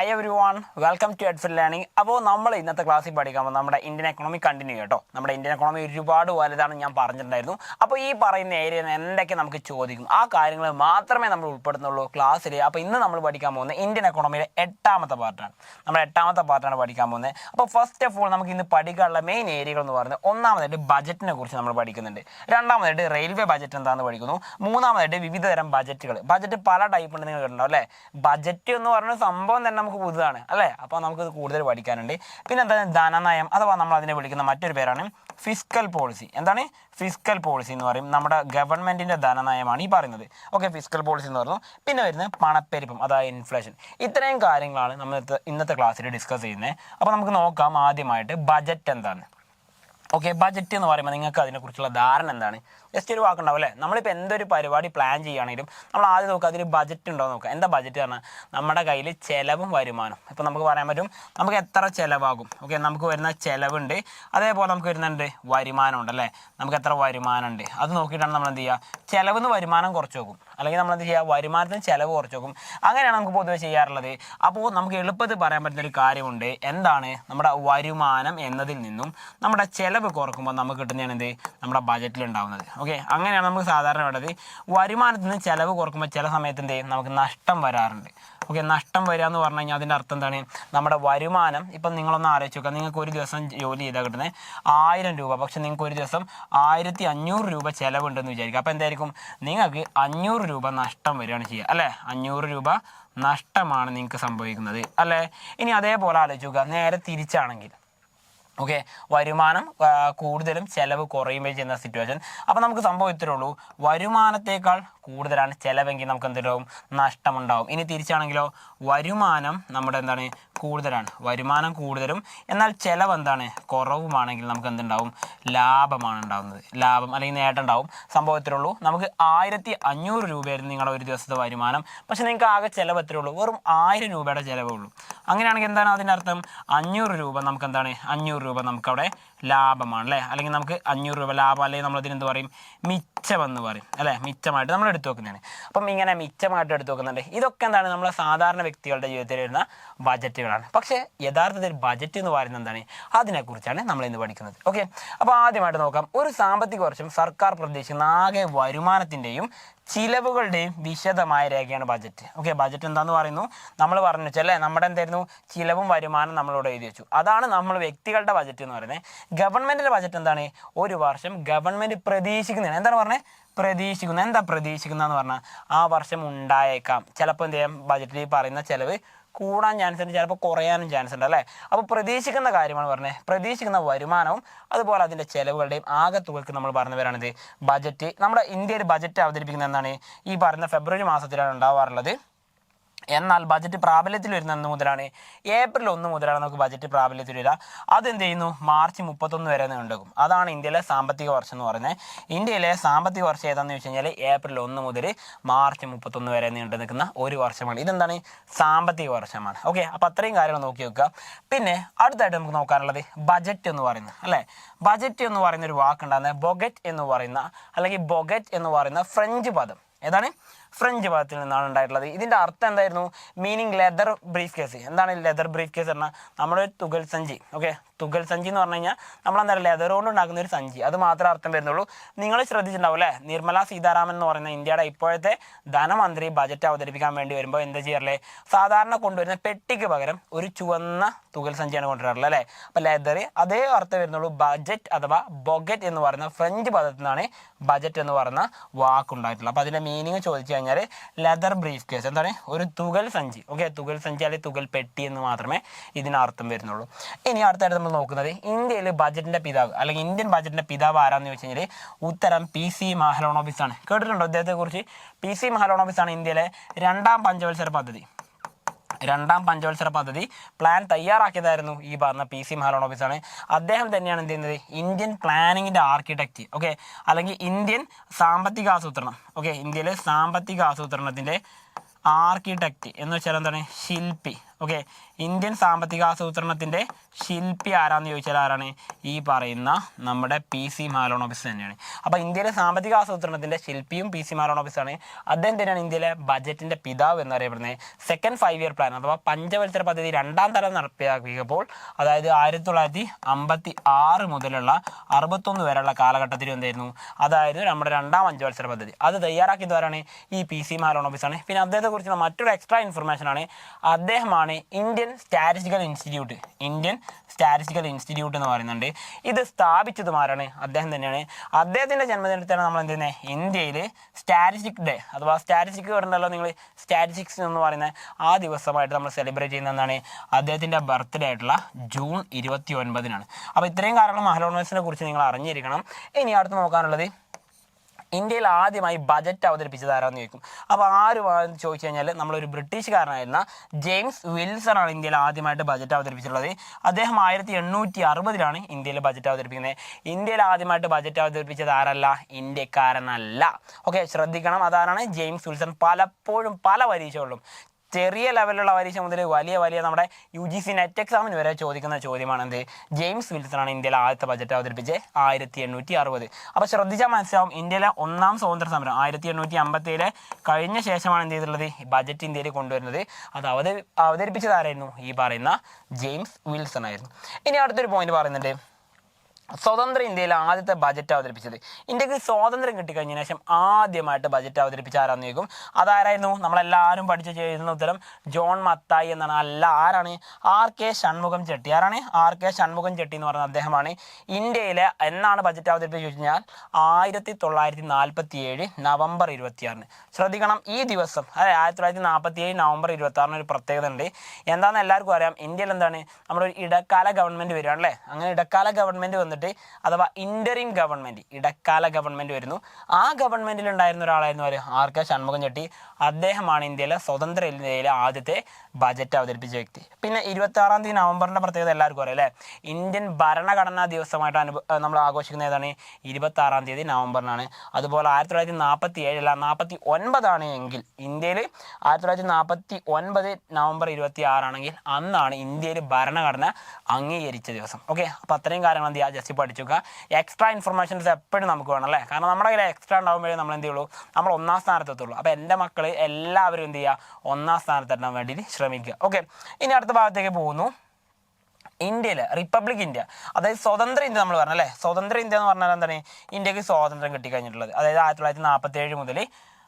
Hi everyone welcome to Edfill learning അപ്പോൾ നമ്മൾ ഇന്നത്തെ ക്ലാസ്സിൽ പോകുന്നത് നമ്മുടെ ഇന്ത്യൻ എക്കണോമി കണ്ടിന്യൂ കേട്ടോ നമ്മുടെ ഇന്ത്യൻ എക്കണോമി ഒരുപാട് വലുതാണ് ഞാൻ പറഞ്ഞിട്ടുണ്ടായിരുന്നു. അപ്പോൾ ഈ പറയുന്ന ഏരിയ എന്തൊക്കെ നമുക്ക് ചോദിക്കും? ആ കാര്യങ്ങൾ മാത്രമേ നമ്മൾ ഉൾപ്പെടുന്നുള്ളൂ ക്ലാസ്സിൽ അപ്പോൾ ഇന്ന് നമ്മൾ പഠിക്കാൻ പോകുന്നത് ഇന്ത്യൻ എക്കണോമിയുടെ എട്ടാമത്തെ പാർട്ടാണ് നമ്മുടെ എട്ടാമത്തെ പാർട്ടാണ് പഠിക്കാൻ പോകുന്നത്. അപ്പോൾ ഫസ്റ്റ് ഓഫ് ഓൾ നമുക്ക് ഇന്ന് പഠിക്കാനുള്ള മെയിൻ ഏരിയകൾ എന്ന് പറയുന്നത് ഒന്നാമതായിട്ട് ബജറ്റിനെ കുറിച്ച് നമ്മൾ പഠിക്കുന്നുണ്ട്. രണ്ടാമതായിട്ട് റെയിൽവേ ബജറ്റ് എന്താണെന്ന് പഠിക്കുന്നു. മൂന്നാമതായിട്ട് വിവിധ തരം ബജറ്റുകൾ ബജറ്റ് പല ടൈപ്പ് ഉണ്ട് നിങ്ങൾ കണ്ടോ അല്ലേ? ബജറ്റ് എന്ന് പറയുന്ന സംഭവം തന്നെ നമുക്ക് പുതുതാണ് അല്ലേ? അപ്പോൾ നമുക്കിത് കൂടുതൽ പഠിക്കാനുണ്ട്. പിന്നെ എന്താണ് ധനനയം അഥവാ നമ്മൾ അതിനെ വിളിക്കുന്ന മറ്റൊരു പേരാണ് ഫിസ്ക്കൽ പോളിസി എന്താണ്? ഫിസ്ക്കൽ പോളിസി എന്ന് പറയും. നമ്മുടെ ഗവൺമെന്റിന്റെ ധനനയമാണ് ഈ പറയുന്നത്. ഓക്കെ ഫിസ്ക്കൽ പോളിസി എന്ന് പറഞ്ഞു പിന്നെ വരുന്നത് പണപ്പെരുപ്പം അതായത് ഇൻഫ്ലേഷൻ ഇത്രയും കാര്യങ്ങളാണ് നമ്മൾ ഇന്നത്തെ ക്ലാസ്സിൽ ഡിസ്കസ് ചെയ്യുന്നത്. അപ്പോൾ നമുക്ക് നോക്കാം ആദ്യമായിട്ട് ബജറ്റ് എന്താണ്. ഓക്കെ ബജറ്റ് എന്ന് പറയുമ്പോൾ നിങ്ങൾക്ക് അതിനെക്കുറിച്ചുള്ള ധാരണ എന്താണ്? ജസ്റ്റ് ഒരു വാക്കുണ്ടാവും അല്ലേ? നമ്മളിപ്പോൾ എന്തൊരു പരിപാടി പ്ലാൻ ചെയ്യുകയാണെങ്കിലും നമ്മൾ ആദ്യം നോക്കുക അതിൽ ബജറ്റ് ഉണ്ടോ നോക്കുക. എന്താ ബജറ്റ് പറഞ്ഞാൽ നമ്മുടെ കയ്യിൽ ചിലവും വരുമാനം. ഇപ്പോൾ നമുക്ക് പറയാൻ പറ്റും നമുക്ക് എത്ര ചിലവാകും? ഓക്കെ നമുക്ക് വരുന്ന ചിലവുണ്ട്. അതേപോലെ നമുക്ക് വരുന്നുണ്ട് വരുമാനമുണ്ട് അല്ലേ? നമുക്ക് എത്ര വരുമാനമുണ്ട്? അത് നോക്കിയിട്ടാണ് നമ്മൾ എന്ത് ചെയ്യുക? ചിലവിൽ നിന്ന് വരുമാനം കുറച്ച് നോക്കും. അല്ലെങ്കിൽ നമ്മൾ എന്ത് ചെയ്യുക? വരുമാനത്തിന് ചിലവ് കുറച്ച് നോക്കും. അങ്ങനെയാണ് നമുക്ക് പൊതുവെ ചെയ്യാറുള്ളത്. അപ്പോൾ നമുക്ക് എളുപ്പത്തിൽ പറയാൻ പറ്റുന്ന ഒരു കാര്യമുണ്ട്. എന്താണ്? നമ്മുടെ വരുമാനം എന്നതിൽ നിന്നും നമ്മുടെ ചിലവ് കുറക്കുമ്പോൾ നമുക്ക് കിട്ടുന്നതാണ് എന്ത്? നമ്മുടെ ബജറ്റിൽ ഉണ്ടാവുന്നത്. ഓക്കെ അങ്ങനെയാണ് നമുക്ക് സാധാരണ വേണ്ടത് വരുമാനത്തിൽ നിന്ന് ചിലവ് കുറക്കുമ്പോൾ ചില സമയത്ത് എന്ത് ചെയ്യും? നമുക്ക് നഷ്ടം വരാറുണ്ട്. ഓക്കെ നഷ്ടം വരിക എന്ന് പറഞ്ഞു കഴിഞ്ഞാൽ അതിന്റെ അർത്ഥം എന്താണ്? നമ്മുടെ വരുമാനം ഇപ്പം നിങ്ങളൊന്ന് ആലോചിച്ച് നോക്കുക നിങ്ങൾക്ക് ഒരു ദിവസം ജോലി ചെയ്താൽ കിട്ടുന്നത് ആയിരം രൂപ. പക്ഷെ നിങ്ങൾക്ക് ഒരു ദിവസം ആയിരത്തി അഞ്ഞൂറ് രൂപ ചിലവുണ്ടെന്ന് വിചാരിക്കുക. അപ്പോൾ എന്തായിരിക്കും? നിങ്ങൾക്ക് അഞ്ഞൂറ് രൂപ നഷ്ടം വരികയാണ് ചെയ്യുക. അല്ലേ? അഞ്ഞൂറ് രൂപ നഷ്ടമാണ് നിങ്ങൾക്ക് സംഭവിക്കുന്നത്. അല്ലേ? ഇനി അതേപോലെ ആലോചിക്കുക നേരെ തിരിച്ചാണെങ്കിൽ. ഓക്കെ വരുമാനം കൂടുതലും ചിലവ് കുറയുമ്പോൾ ചെയ്യുന്ന സിറ്റുവേഷൻ അപ്പോൾ നമുക്ക് സംഭവം ഇത്രേ ഉള്ളൂ. വരുമാനത്തേക്കാൾ കൂടുതലാണ് ചിലവെങ്കിൽ നമുക്ക് എന്തുണ്ടാവും നഷ്ടമുണ്ടാവും ഇനി തിരിച്ചാണെങ്കിലോ? വരുമാനം നമ്മുടെ എന്താണ്? കൂടുതലാണ്. വരുമാനം കൂടുതലും. എന്നാൽ ചിലവ് എന്താണ്? കുറവുമാണെങ്കിൽ നമുക്ക് എന്തുണ്ടാവും? ലാഭമാണ് ഉണ്ടാവുന്നത്. ലാഭം അല്ലെങ്കിൽ നേട്ടം ഉണ്ടാവും. സംഭവത്തിലുള്ളൂ നമുക്ക് ആയിരത്തി അഞ്ഞൂറ് രൂപയായിരുന്നു നിങ്ങളുടെ ഒരു ദിവസത്തെ വരുമാനം. പക്ഷെ നിങ്ങൾക്ക് ആകെ ചിലവ് എത്രയേ ഉള്ളൂ വെറും ആയിരം രൂപയുടെ ചിലവേ ഉള്ളൂ. അങ്ങനെയാണെങ്കിൽ എന്താണ് അതിന്റെ അർത്ഥം? അഞ്ഞൂറ് രൂപ നമുക്ക് എന്താണ്? അഞ്ഞൂറ് രൂപ നമുക്കവിടെ ലാഭമാണ് അല്ലേ അല്ലെങ്കിൽ നമുക്ക് അഞ്ഞൂറ് രൂപ ലാഭം അല്ലെങ്കിൽ നമ്മൾ ഇതിനെന്ത് പറയും? മിച്ചമെന്ന് പറയും അല്ലേ? മിച്ചമായിട്ട് നമ്മൾ എടുത്തു വെക്കുന്നതാണ്. അപ്പം ഇങ്ങനെ മിച്ചമായിട്ട് എടുത്തു വെക്കുന്നുണ്ട്. ഇതൊക്കെ എന്താണ്? നമ്മളെ സാധാരണ വ്യക്തികളുടെ ജീവിതത്തിൽ വരുന്ന ബജറ്റുകളാണ്. പക്ഷേ യഥാർത്ഥത്തിൽ ബജറ്റ് എന്ന് പറയുന്നത് എന്താണ്? അതിനെക്കുറിച്ചാണ് നമ്മൾ ഇന്ന് പഠിക്കുന്നത്. ഓക്കെ? അപ്പോൾ ആദ്യമായിട്ട് നോക്കാം. ഒരു സാമ്പത്തിക വർഷം സർക്കാർ പ്രതീക്ഷിക്കുന്ന ആകെ വരുമാനത്തിന്റെയും ചിലവുകളുടെയും വിശദമായ രേഖയാണ് ബജറ്റ്. ഓക്കെ ബജറ്റ് എന്താന്ന് പറയുന്നു? നമ്മൾ പറഞ്ഞു അല്ലേ? നമ്മുടെ എന്തായിരുന്നു? ചിലവും വരുമാനം നമ്മളോട് എഴുതി വെച്ചു. അതാണ് നമ്മൾ വ്യക്തികളുടെ ബജറ്റ് എന്ന് പറയുന്നത്. ഗവൺമെന്റിന്റെ ബജറ്റ് എന്താണ്? ഒരു വർഷം ഗവൺമെന്റ് പ്രതീക്ഷിക്കുന്നതാണ്. എന്താണ് പറഞ്ഞത് പ്രതീക്ഷിക്കുന്നത് എന്താ പ്രതീക്ഷിക്കുന്നതെന്ന് പറഞ്ഞാൽ ആ വർഷം ഉണ്ടായേക്കാം. ചിലപ്പോൾ എന്ത് ചെയ്യാം? ബജറ്റിൽ പറയുന്ന ചിലവ് കൂടാൻ ചാൻസ് ഉണ്ട്. ചിലപ്പോൾ കുറയാനും ചാൻസ് ഉണ്ട് അല്ലേ? അപ്പോൾ പ്രതീക്ഷിക്കുന്ന കാര്യമാണ് പറഞ്ഞത് പ്രതീക്ഷിക്കുന്ന വരുമാനവും അതുപോലെ അതിന്റെ ചിലവുകളുടെയും ആകെ തുകയ്ക്ക് നമ്മൾ പറഞ്ഞവരാണിത് ബജറ്റ് നമ്മുടെ ഇന്ത്യയിൽ ബജറ്റ് അവതരിപ്പിക്കുന്ന എന്താണ്? ഈ പറയുന്ന ഫെബ്രുവരി മാസത്തിലാണ് ഉണ്ടാവാറുള്ളത്. എന്നാൽ ബജറ്റ് പ്രാബല്യത്തിൽ വരുന്ന മുതലാണ് ഏപ്രിൽ ഒന്ന് മുതലാണ് നമുക്ക് ബജറ്റ് പ്രാബല്യത്തിൽ വരിക. അതെന്ത് ചെയ്യുന്നു? മാർച്ച് മുപ്പത്തൊന്ന് വരെ ഉണ്ടാകും. അതാണ് ഇന്ത്യയിലെ സാമ്പത്തിക വർഷം എന്ന് പറയുന്നത്. ഇന്ത്യയിലെ സാമ്പത്തിക വർഷം ഏതാണെന്ന് വെച്ച് കഴിഞ്ഞാൽ ഏപ്രിൽ ഒന്ന് മുതൽ മാർച്ച് മുപ്പത്തൊന്ന് വരെ നീണ്ടു നിൽക്കുന്ന ഒരു വർഷമാണ്. ഇതെന്താണ്? സാമ്പത്തിക വർഷമാണ്. ഓക്കെ അപ്പോൾ അത്രയും കാര്യങ്ങൾ നോക്കി വെക്കുക. പിന്നെ അടുത്തായിട്ട് നമുക്ക് നോക്കാനുള്ളത് ബജറ്റ് എന്ന് പറയുന്നത് അല്ലേ? ബജറ്റ് എന്ന് പറയുന്ന ഒരു വാക്കുണ്ടാകുന്നത് ബൊഗറ്റ് എന്ന് പറയുന്ന അല്ലെങ്കിൽ ബൊഗറ്റ് എന്ന് പറയുന്ന ഫ്രഞ്ച് പദം. ഏതാണ്? ഫ്രഞ്ച് ഭാഗത്തിൽ നിന്നാണ് ഉണ്ടായിട്ടുള്ളത്. ഇതിന്റെ അർത്ഥം എന്തായിരുന്നു? മീനിങ് ലെതർ ബ്രീഫ് കേസ് എന്താണ് ലെതർ ബ്രീഫ് കേസ് പറഞ്ഞാൽ? നമ്മുടെ ഒരു തുകൽ സഞ്ചി. ഓക്കെ തുകൽ സഞ്ചി എന്ന് പറഞ്ഞു കഴിഞ്ഞാൽ നമ്മൾ എന്താ ലെതർ കൊണ്ട് ഉണ്ടാക്കുന്ന ഒരു സഞ്ചി. അത് മാത്രമേ അർത്ഥം വരുന്നുള്ളൂ. നിങ്ങൾ ശ്രദ്ധിച്ചിട്ടുണ്ടാവും അല്ലേ? നിർമ്മല സീതാരാമൻ എന്ന് പറയുന്ന ഇന്ത്യയുടെ ഇപ്പോഴത്തെ ധനമന്ത്രി ബജറ്റ് അവതരിപ്പിക്കാൻ വേണ്ടി വരുമ്പോൾ എന്താ ചെയ്യാറില്ലേ? സാധാരണ കൊണ്ടുവരുന്ന പെട്ടിക്ക് പകരം ഒരു ചുവന്ന തുകൽ സഞ്ചിയാണ് കൊണ്ടുവരാറുള്ളത് അല്ലേ? അപ്പോൾ ലെതർ അതേ അർത്ഥം വരുന്നുള്ളൂ. ബജറ്റ് അഥവാ ബൊഗറ്റ് എന്ന് പറയുന്ന ഫ്രഞ്ച് പദത്തിൽ നിന്നാണ് ബജറ്റ് എന്ന് പറയുന്ന വാക്കുണ്ടായിട്ടുള്ളത്. അപ്പോൾ അതിന്റെ മീനിങ് ചോദിച്ചു കഴിഞ്ഞാൽ ലെതർ ബ്രീഫ് കേസ് എന്താണ്? ഒരു തുകൽ സഞ്ചി. ഓക്കെ തുകൽ സഞ്ചി അല്ലെങ്കിൽ തുകൽ പെട്ടി എന്ന് മാത്രമേ ഇതിനർത്ഥം വരുന്നുള്ളൂ. ഇനി അടുത്തായിട്ട് നമ്മൾ നോക്കുന്നത് ഇന്ത്യയിൽ ബജറ്റിന്റെ പിതാവ് അല്ലെങ്കിൽ ഇന്ത്യൻ ബജറ്റിന്റെ പിതാവ് ആരാന്ന് വെച്ച് കഴിഞ്ഞാൽ ഉത്തരം പി സി മഹലോണോബിസ് ആണ്. കേട്ടിട്ടുണ്ടോ അദ്ദേഹത്തെക്കുറിച്ച് പി സി മഹലോണോബിസ് ആണ് ഇന്ത്യയിലെ രണ്ടാം പഞ്ചവത്സര പദ്ധതി. രണ്ടാം പഞ്ചവത്സര പദ്ധതി പ്ലാൻ തയ്യാറാക്കിയതായിരുന്നു ഈ പറഞ്ഞ പി സി മഹാലോൺ ആണ്. അദ്ദേഹം തന്നെയാണ് എന്ത് ചെയ്യുന്നത്? ഇന്ത്യൻ പ്ലാനിങ്ങിന്റെ ആർക്കിടെക്റ്റ് ഓക്കെ അല്ലെങ്കിൽ ഇന്ത്യൻ സാമ്പത്തിക ആസൂത്രണം ഓക്കെ ഇന്ത്യയിലെ സാമ്പത്തിക ആസൂത്രണത്തിന്റെ ആർക്കിടെക്റ്റ് എന്ന് വെച്ചാൽ എന്താണ്? ശില്പി. ഓക്കെ ഇന്ത്യൻ സാമ്പത്തിക ആസൂത്രണത്തിന്റെ ശില്പി ആരാന്ന് ചോദിച്ചാൽ ആരാണ്? ഈ പറയുന്ന നമ്മുടെ പി സി മാലോൺ ഓഫീസ് തന്നെയാണ്. അപ്പോൾ ഇന്ത്യയിലെ സാമ്പത്തിക ആസൂത്രണത്തിന്റെ ശില്പിയും പി സി മാലോൺ ഓഫീസാണ് അദ്ദേഹം തന്നെയാണ് ഇന്ത്യയിലെ ബജറ്റിന്റെ പിതാവ് എന്നറിയപ്പെടുന്നത്? സെക്കൻഡ് ഫൈവ് ഇയർ പ്ലാൻ അഥവാ പഞ്ചവത്സര പദ്ധതി രണ്ടാം തലം നടപ്പിലാക്കിയപ്പോൾ അതായത് ആയിരത്തി തൊള്ളായിരത്തി അമ്പത്തി ആറ് മുതലുള്ള അറുപത്തൊന്ന് വരെയുള്ള കാലഘട്ടത്തിൽ എന്തായിരുന്നു? അതായത് നമ്മുടെ രണ്ടാം പഞ്ചവത്സര പദ്ധതി. അത് തയ്യാറാക്കിയത് ആരാണ്? ഈ പി സി മാലോൺ ഓഫീസാണ് പിന്നെ അദ്ദേഹത്തെക്കുറിച്ചുള്ള മറ്റൊരു എക്സ്ട്രാ ഇൻഫർമേഷൻ ആണ്. അദ്ദേഹമാണ് Indian Statistical Institute Indian Statistical Institute എന്ന് പറയുന്നുണ്ട്. ഇത് സ്ഥാപിച്ചതും ആരാണ്? അദ്ദേഹം തന്നെയാണ്. അദ്ദേഹത്തിന്റെ ജന്മദിനത്തിനാണ് നമ്മൾ എന്ത് ചെയ്യുന്നത്? ഇന്ത്യയിൽ സ്റ്റാറ്റിസ്റ്റിക് ഡേ അഥവാ സ്റ്റാറ്റിസ്റ്റിക് വരുന്നല്ലോ നിങ്ങൾ സ്റ്റാറ്റിസ്റ്റിക്സ് എന്ന് പറയുന്ന ആ ദിവസമായിട്ട് നമ്മൾ സെലിബ്രേറ്റ് ചെയ്യുന്ന എന്താണ്? അദ്ദേഹത്തിന്റെ ബർത്ത്ഡേ ആയിട്ടുള്ള ജൂൺ ഇരുപത്തി ഒൻപതിനാണ് അപ്പോൾ ഇത്രയും കാര്യങ്ങൾ മഹലോണസിനെ കുറിച്ച് നിങ്ങൾ അറിഞ്ഞിരിക്കണം. ഇനി അടുത്ത് നോക്കാനുള്ളത് ഇന്ത്യയിൽ ആദ്യമായി ബജറ്റ് അവതരിപ്പിച്ചത് ആരാന്ന് ചോദിക്കും. അപ്പോൾ ആരുമാണെന്ന് ചോദിച്ചു കഴിഞ്ഞാൽ നമ്മളൊരു ബ്രിട്ടീഷുകാരനായിരുന്ന ജെയിംസ് വിൽസൺ ആണ് ഇന്ത്യയിൽ ആദ്യമായിട്ട് ബജറ്റ് അവതരിപ്പിച്ചിട്ടുള്ളത്. അദ്ദേഹം ആയിരത്തി എണ്ണൂറ്റി അറുപതിലാണ് ഇന്ത്യയിൽ ബജറ്റ് അവതരിപ്പിക്കുന്നത്. ഇന്ത്യയിൽ ആദ്യമായിട്ട് ബജറ്റ് അവതരിപ്പിച്ചത് ആരല്ല? ഇന്ത്യക്കാരനല്ല. ഓക്കെ ശ്രദ്ധിക്കണം. അതാരാണ്? James Wilson. പലപ്പോഴും പല പരീക്ഷകളിലും ചെറിയ ലെവലിലുള്ള പരീക്ഷ മുതൽ വലിയ വലിയ നമ്മുടെ യു ജി സി നെറ്റ് എക്സാമിന് വരെ ചോദിക്കുന്ന ചോദ്യമാണ് എന്ത്? ജെയിംസ് വിൽസൺ ആണ് ഇന്ത്യയിലെ ആദ്യത്തെ ബജറ്റ് അവതരിപ്പിച്ച് ആയിരത്തി എണ്ണൂറ്റി അറുപത് അപ്പോൾ ശ്രദ്ധിച്ചാൽ മനസ്സിലാവും ഇന്ത്യയിലെ ഒന്നാം സ്വാതന്ത്ര്യ സമരം ആയിരത്തി എണ്ണൂറ്റി അമ്പത്തേഴിലെ കഴിഞ്ഞ ശേഷമാണ് എന്ത് ചെയ്തിട്ടുള്ളത്? ബജറ്റ് ഇന്ത്യയിൽ കൊണ്ടുവരുന്നത്. അത് അവതരി അവതരിപ്പിച്ചതായിരുന്നു ഈ പറയുന്ന ജെയിംസ് വിൽസൺ ആയിരുന്നു. ഇനി അടുത്തൊരു പോയിന്റ് പറയുന്നുണ്ട്. സ്വതന്ത്ര ഇന്ത്യയിലെ ആദ്യത്തെ ബജറ്റ് അവതരിപ്പിച്ചത്. ഇന്ത്യയ്ക്ക് സ്വാതന്ത്ര്യം കിട്ടിക്കഴിഞ്ഞതിന് ശേഷം ആദ്യമായിട്ട് ബജറ്റ് അവതരിപ്പിച്ച ആരാന്ന് ചോദിക്കും? അതാരായിരുന്നു? നമ്മളെല്ലാവരും പഠിച്ച് ചെയ്യുന്ന ഉത്തരം ജോൺ മത്തായി എന്നാണ്. അല്ല ആരാണ്? R K Shanmukham Chetty. ആരാണ്? ആർ കെ ഷൺമുഖം ചെട്ടി എന്ന് പറയുന്ന അദ്ദേഹമാണ് ഇന്ത്യയിലെ എന്നാണ് ബജറ്റ് അവതരിപ്പിച്ച് കഴിഞ്ഞാൽ? ആയിരത്തി തൊള്ളായിരത്തി നാൽപ്പത്തി ഏഴ് നവംബർ ഇരുപത്തിയാറിന്. ശ്രദ്ധിക്കണം ഈ ദിവസം അതായത് ആയിരത്തി തൊള്ളായിരത്തി നാൽപ്പത്തി ഏഴ് നവംബർ ഇരുപത്തി ഒരു പ്രത്യേകത ഉണ്ട്. എന്താണെന്ന് എല്ലാവർക്കും അറിയാം ഇന്ത്യയിൽ എന്താണ്? നമ്മുടെ ഒരു ഇടക്കാല ഗവൺമെന്റ് വരികയാണല്ലേ? അങ്ങനെ ഇടക്കാല ഗവൺമെന്റ് വന്നിട്ട് അഥവാ ഇന്ററിം ഗവൺമെന്റ് ഇടക്കാല ഗവൺമെന്റ് വരുന്നു. ആ ഗവൺമെന്റിൽ ഉണ്ടായിരുന്ന ഒരാളായിരുന്നു ആര്? R K Shanmukham Chetty. അദ്ദേഹമാണ് ഇന്ത്യയിലെ സ്വതന്ത്ര ഇന്ത്യയിലെ ആദ്യത്തെ ബജറ്റ് അവതരിപ്പിച്ച വ്യക്തി. പിന്നെ ഇരുപത്തി ആറാം തീയതി നവംബറിന്റെ പ്രത്യേകത എല്ലാവർക്കും അറിയാം അല്ലേ? ഇന്ത്യൻ ഭരണഘടനാ ദിവസമായിട്ട് അനുഭവ നമ്മൾ ആഘോഷിക്കുന്ന ഏതാണ്? ഇരുപത്തി ആറാം തീയതി നവംബറിനാണ്. അതുപോലെ ആയിരത്തി തൊള്ളായിരത്തി നാൽപ്പത്തി ഏഴല്ല നാൽപ്പത്തി ഒൻപതാണ് എങ്കിൽ ഇന്ത്യയിൽ ആയിരത്തി തൊള്ളായിരത്തി നാൽപ്പത്തി ഒൻപത് നവംബർ ഇരുപത്തി ആറാണെങ്കിൽ അന്നാണ് ഇന്ത്യയിൽ ഭരണഘടന അംഗീകരിച്ച ദിവസം. ഓക്കെ? അപ്പോൾ അത്രയും കാര്യങ്ങൾ എന്ത് ചെയ്യുക ജസ്റ്റ് പഠിച്ചു പഠിച്ചുക. എക്സ്ട്രാ ഇൻഫർമേഷൻസ് എപ്പോഴും നമുക്ക് വേണം അല്ലേ? കാരണം നമ്മുടെ കയ്യിൽ എക്സ്ട്രാ ഉണ്ടാകുമ്പോഴേ നമ്മൾ എന്ത് ചെയ്യുള്ളൂ? നമ്മൾ ഒന്നാം സ്ഥാനത്തെത്തുള്ളൂ അപ്പോൾ എന്റെ മക്കൾ എല്ലാവരും എന്ത് ചെയ്യുക? ഒന്നാം സ്ഥാനത്തെത്താൻ വേണ്ടി ശ്രമിക്കുക. ഓക്കെ ഇനി അടുത്ത ഭാഗത്തേക്ക് പോകുന്നു. ഇന്ത്യയിൽ റിപ്പബ്ലിക് ഇന്ത്യ അതായത് സ്വതന്ത്ര ഇന്ത്യ നമ്മൾ പറഞ്ഞല്ലേ? സ്വതന്ത്ര ഇന്ത്യ എന്ന് പറഞ്ഞാൽ എന്താണ്? ഇന്ത്യയ്ക്ക് സ്വാതന്ത്ര്യം കിട്ടിക്കഴിഞ്ഞിട്ടുള്ളത്. അതായത് ആയിരത്തി തൊള്ളായിരത്തി നാൽപ്പത്തി ഏഴ് മുതൽ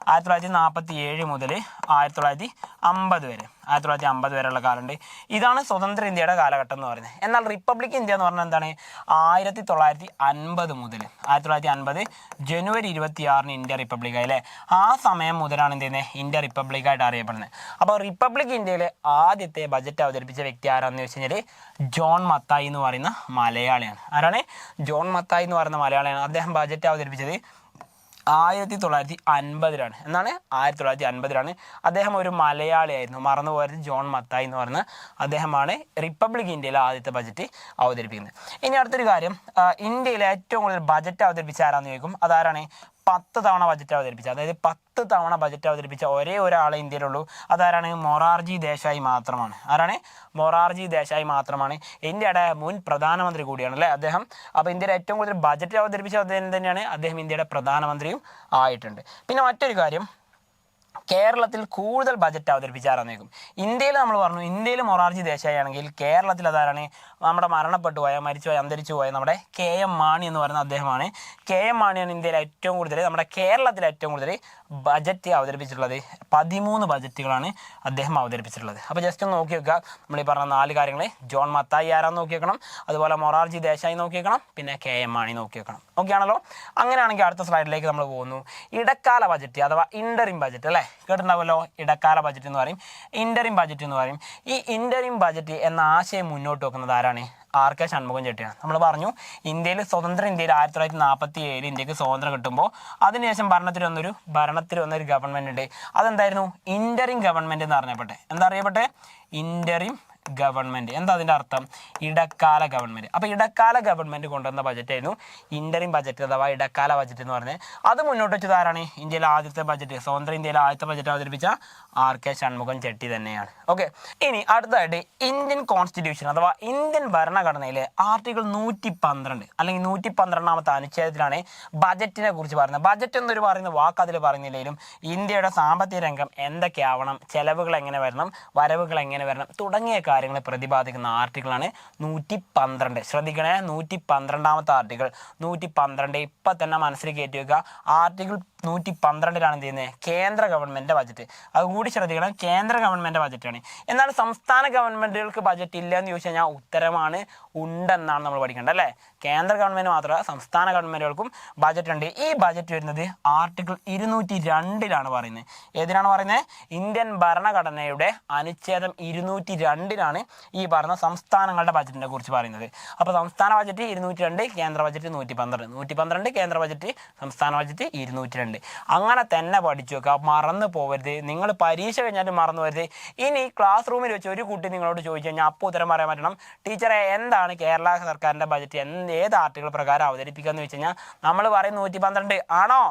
ആയിരത്തി തൊള്ളായിരത്തി നാൽപ്പത്തി ഏഴ് മുതൽ ആയിരത്തി തൊള്ളായിരത്തി അമ്പത് വരെ ആയിരത്തി തൊള്ളായിരത്തി അമ്പത് വരെയുള്ള കാലമുണ്ട്. ഇതാണ് സ്വതന്ത്ര ഇന്ത്യയുടെ കാലഘട്ടം എന്ന് പറയുന്നത്. എന്നാൽ റിപ്പബ്ലിക് ഇന്ത്യ എന്ന് പറഞ്ഞാൽ എന്താണ്? ആയിരത്തി തൊള്ളായിരത്തി അൻപത് മുതൽ ആയിരത്തി തൊള്ളായിരത്തി അൻപത് ജനുവരി ഇരുപത്തി ആറിന് ഇന്ത്യ റിപ്പബ്ലിക് ആയി അല്ലേ? ആ സമയം മുതലാണ് എന്ത് ചെയ്യുന്നത്? ഇന്ത്യ റിപ്പബ്ലിക് ആയിട്ട് അറിയപ്പെടുന്നത്. അപ്പോൾ റിപ്പബ്ലിക് ഇന്ത്യയിലെ ആദ്യത്തെ ബജറ്റ് അവതരിപ്പിച്ച വ്യക്തി ആരാന്ന് വെച്ച് കഴിഞ്ഞാൽ ജോൺ മത്തായി എന്ന് പറയുന്ന മലയാളിയാണ്. ആരാണ്? ജോൺ മത്തായി എന്ന് പറയുന്ന മലയാളിയാണ്. അദ്ദേഹം ബജറ്റ് അവതരിപ്പിച്ചത് ആയിരത്തി തൊള്ളായിരത്തി അൻപതിലാണ് എന്നാണ്? ആയിരത്തി തൊള്ളായിരത്തി അൻപതിലാണ് അദ്ദേഹം ഒരു മലയാളിയായിരുന്നു. മറന്നുപോയത് ജോൺ മത്തായി എന്ന് പറയുന്ന അദ്ദേഹമാണ് റിപ്പബ്ലിക് ഇന്ത്യയിലെ ആദ്യത്തെ ബജറ്റ് അവതരിപ്പിക്കുന്നത്. ഇനി അടുത്തൊരു കാര്യം. ഇന്ത്യയിലെ ഏറ്റവും കൂടുതൽ ബജറ്റ് അവതരിപ്പിച്ച ആരാന്ന് ചോദിക്കും? അതാരാണ്? പത്ത് തവണ ബജറ്റ് അവതരിപ്പിച്ച അതായത് പത്ത് തവണ ബജറ്റ് അവതരിപ്പിച്ച ഒരേ ഒരാളെ ഇന്ത്യയിലുള്ളൂ. അതാരാണ്? മൊറാർജി ദേശായി മാത്രമാണ്. ആരാണ്? മൊറാർജി ദേശായി മാത്രമാണ് ഇന്ത്യയുടെ മുൻ പ്രധാനമന്ത്രി കൂടിയാണ് അല്ലേ? അദ്ദേഹം അപ്പോൾ ഇന്ത്യയുടെ ഏറ്റവും കൂടുതൽ ബജറ്റ് അവതരിപ്പിച്ച അദ്ദേഹം തന്നെയാണ്. അദ്ദേഹം ഇന്ത്യയുടെ പ്രധാനമന്ത്രിയും ആയിട്ടുണ്ട്. പിന്നെ മറ്റൊരു കാര്യം. കേരളത്തിൽ കൂടുതൽ ബജറ്റ് അവതരിപ്പിച്ച ആരാന്നേക്കും. ഇന്ത്യയിൽ നമ്മൾ പറഞ്ഞു ഇന്ത്യയിൽ മൊറാർജി ദേശായി ആണെങ്കിൽ കേരളത്തിൽ അതാരാണ്? നമ്മുടെ മരണപ്പെട്ടു പോയ മരിച്ചു പോയ അന്തരിച്ചു പോയ നമ്മുടെ കെ എം മാണി എന്ന് പറയുന്ന അദ്ദേഹമാണ്. കെ എം മാണിയാണ് ഇന്ത്യയിൽ ഏറ്റവും കൂടുതൽ നമ്മുടെ കേരളത്തിൽ ഏറ്റവും കൂടുതൽ ബജറ്റ് അവതരിപ്പിച്ചിട്ടുള്ളത്. പതിമൂന്ന് ബജറ്റുകളാണ് അദ്ദേഹം അവതരിപ്പിച്ചിട്ടുള്ളത്. അപ്പോൾ ജസ്റ്റ് ഒന്ന് നോക്കി വെക്കുക. നമ്മൾ ഈ പറഞ്ഞ നാല് കാര്യങ്ങൾ ജോൺ മത്തായി ആരാന്ന് നോക്കി വെക്കണം. അതുപോലെ മൊറാർജി ദേശായി നോക്കി വെക്കണം. പിന്നെ കെ എം മാണി നോക്കി വെക്കണം. ഓക്കെ ആണല്ലോ? അങ്ങനെയാണെങ്കിൽ അടുത്ത സ്ലൈഡിലേക്ക് നമ്മൾ പോകുന്നു. ഇടക്കാല ബജറ്റ് അഥവാ ഇന്ററിം ബജറ്റ് അല്ലേ? കേട്ടിട്ടുണ്ടാവുമല്ലോ? ഇടക്കാല ബജറ്റ് എന്ന് പറയും. ഇന്ററിം ബജറ്റ് എന്ന് പറയും. ഈ ഇന്ററിം ബജറ്റ് എന്ന ആശയം മുന്നോട്ട് വെക്കുന്നത് ആരാണ് ആർ കെ ഷൺമുഖം ചെട്ടിയാണ് നമ്മൾ പറഞ്ഞു ഇന്ത്യയിൽ സ്വതന്ത്ര ഇന്ത്യയിൽ ആയിരത്തി തൊള്ളായിരത്തി നാൽപ്പത്തി ഏഴിൽ ഇന്ത്യയ്ക്ക് സ്വാതന്ത്ര്യം കിട്ടുമ്പോൾ അതിനുശേഷം ഭരണത്തിൽ വന്നൊരു ഭരണത്തിൽ വന്നൊരു ഗവൺമെന്റ് ഉണ്ട്. അതെന്തായിരുന്നു? ഇന്ററിം ഗവൺമെന്റ് എന്ന് അറിയപ്പെട്ടെ. എന്താ അറിയപ്പെട്ടെ? ഇന്ററിം ഗവൺമെന്റ് എന്താ അതിന്റെ അർത്ഥം? ഇടക്കാല ഗവൺമെന്റ് അപ്പോൾ ഇടക്കാല ഗവൺമെന്റ് കൊണ്ടുവന്ന ബജറ്റ് ആയിരുന്നു ഇന്ററിം ബജറ്റ് അഥവാ ഇടക്കാല ബജറ്റ് എന്ന് പറഞ്ഞത്. അത് മുന്നോട്ട് വെച്ചത് ആരാണ്? ഇന്ത്യയിലെ ആദ്യത്തെ ബജറ്റ് സ്വതന്ത്ര ഇന്ത്യയിലെ ആദ്യത്തെ ബജറ്റ് അവതരിപ്പിച്ച ആർ കെ ഷൺമുഖം ചെട്ടി തന്നെയാണ്. ഓക്കെ ഇനി അടുത്തതായിട്ട് ഇന്ത്യൻ കോൺസ്റ്റിറ്റ്യൂഷൻ അഥവാ ഇന്ത്യൻ ഭരണഘടനയിലെ ആർട്ടിക്കിൾ നൂറ്റി പന്ത്രണ്ട് അല്ലെങ്കിൽ നൂറ്റി പന്ത്രണ്ടാമത്തെ അനുച്ഛേദത്തിലാണ് ബജറ്റിനെ കുറിച്ച് പറയുന്നത്. ബജറ്റ് എന്നൊരു പറയുന്ന വാക്ക് അതിൽ പറയുന്നില്ലെങ്കിലും ഇന്ത്യയുടെ സാമ്പത്തിക രംഗം എന്തൊക്കെയാവണം? ചെലവുകൾ എങ്ങനെ വരണം? വരവുകൾ എങ്ങനെ വരണം? തുടങ്ങിയ കാര്യങ്ങൾ പ്രതിപാദിക്കുന്ന ആർട്ടിക്കിളാണ് നൂറ്റി പന്ത്രണ്ട് ശ്രദ്ധിക്കണേ നൂറ്റി പന്ത്രണ്ടാമത്തെ ആർട്ടിക്കിൾ. നൂറ്റി പന്ത്രണ്ട് ഇപ്പം തന്നെ മനസ്സിൽ കയറ്റി വെക്കുക. ആർട്ടിക്കിൾ നൂറ്റി പന്ത്രണ്ടിലാണ് എന്ത് ചെയ്യുന്നത് കേന്ദ്ര ഗവൺമെന്റിന്റെ ബജറ്റ് അത് കൂടി ശ്രദ്ധിക്കണം കേന്ദ്ര ഗവൺമെന്റ് ബജറ്റാണ് എന്നാൽ സംസ്ഥാന ഗവൺമെന്റുകൾക്ക് ബജറ്റ് ഇല്ല എന്ന് ചോദിച്ചു കഴിഞ്ഞാൽ ഉത്തരമാണ് ഉണ്ടെന്നാണ് നമ്മൾ പഠിക്കേണ്ടത് അല്ലേ? കേന്ദ്ര ഗവൺമെന്റ് മാത്രമല്ല സംസ്ഥാന ഗവൺമെന്റുകൾക്കും ബജറ്റ് ഉണ്ട്. ഈ ബജറ്റ് വരുന്നത് ആർട്ടിക്കിൾ ഇരുന്നൂറ്റി രണ്ടിലാണ് പറയുന്നത്. ഏതിനാണ് പറയുന്നത്? ഇന്ത്യൻ ഭരണഘടനയുടെ അനുച്ഛേദം ഇരുന്നൂറ്റി രണ്ടിലാണ് ഈ പറഞ്ഞ സംസ്ഥാനങ്ങളുടെ ബജറ്റിനെ കുറിച്ച് പറയുന്നത്. അപ്പോൾ സംസ്ഥാന ബജറ്റ് ഇരുന്നൂറ്റി രണ്ട് കേന്ദ്ര ബജറ്റ് നൂറ്റി പന്ത്രണ്ട് നൂറ്റി പന്ത്രണ്ട് കേന്ദ്ര ബജറ്റ് സംസ്ഥാന ബജറ്റ് ഇരുന്നൂറ്റി രണ്ട് അങ്ങനെ തന്നെ പഠിച്ചു വെക്കുക മറന്നു പോകരുത് നിങ്ങൾ പരീക്ഷ കഴിഞ്ഞാലും മറന്നു പോകരുത് ഇനി ക്ലാസ് റൂമിൽ വെച്ച് ഒരു കുട്ടി നിങ്ങളോട് ചോദിച്ചു കഴിഞ്ഞാൽ അപ്പോൾ ഉത്തരം പറയാൻ പറ്റണം. ടീച്ചറെ എന്താണ് കേരള സർക്കാരിന്റെ ബജറ്റ് എന്ത് ഏത് ആർട്ടിക്കിൾ പ്രകാരം അവതരിപ്പിക്കുക എന്ന് വെച്ച് കഴിഞ്ഞാൽ നമ്മൾ പറയും നൂറ്റി പന്ത്രണ്ട് ആണോ?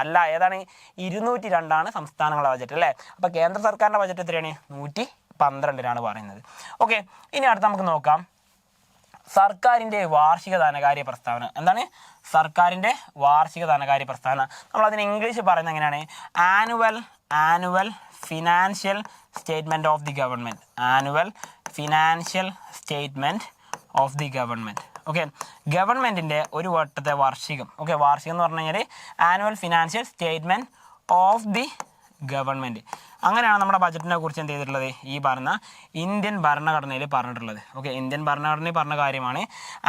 അല്ല ഏതാണ്? ഇരുന്നൂറ്റി രണ്ടാണ് സംസ്ഥാനങ്ങളുടെ ബജറ്റ് അല്ലേ? അപ്പോൾ കേന്ദ്ര സർക്കാരിന്റെ ബജറ്റ് എത്രയാണ്? നൂറ്റി പന്ത്രണ്ടിനാണ് പറയുന്നത്. ഓക്കെ ഇനി അടുത്ത് നമുക്ക് നോക്കാം. സർക്കാരിന്റെ വാർഷിക ധനകാര്യ പ്രസ്താവന. എന്താണ്? സർക്കാരിന്റെ വാർഷിക ധനകാര്യ പ്രസ്താവന. നമ്മൾ അതിന് ഇംഗ്ലീഷ് പറയുന്നത് എങ്ങനെയാണ്? Annual annual financial statement of the government. Annual financial statement of the government. Okay? ഗവൺമെന്റിന്റെ ഒരു വട്ടത്തെ വാർഷികം. ഓക്കെ? വാർഷികം എന്ന് പറഞ്ഞു കഴിഞ്ഞാൽ annual financial statement of the government. അങ്ങനെയാണ് നമ്മുടെ ബജറ്റിനെ കുറിച്ച് എന്ത് ചെയ്തിട്ടുള്ളത്? ഈ പറഞ്ഞ ഇന്ത്യൻ ഭരണഘടനയിൽ പറഞ്ഞിട്ടുള്ളത്. ഓക്കെ ഇന്ത്യൻ ഭരണഘടനയിൽ പറഞ്ഞ കാര്യമാണ്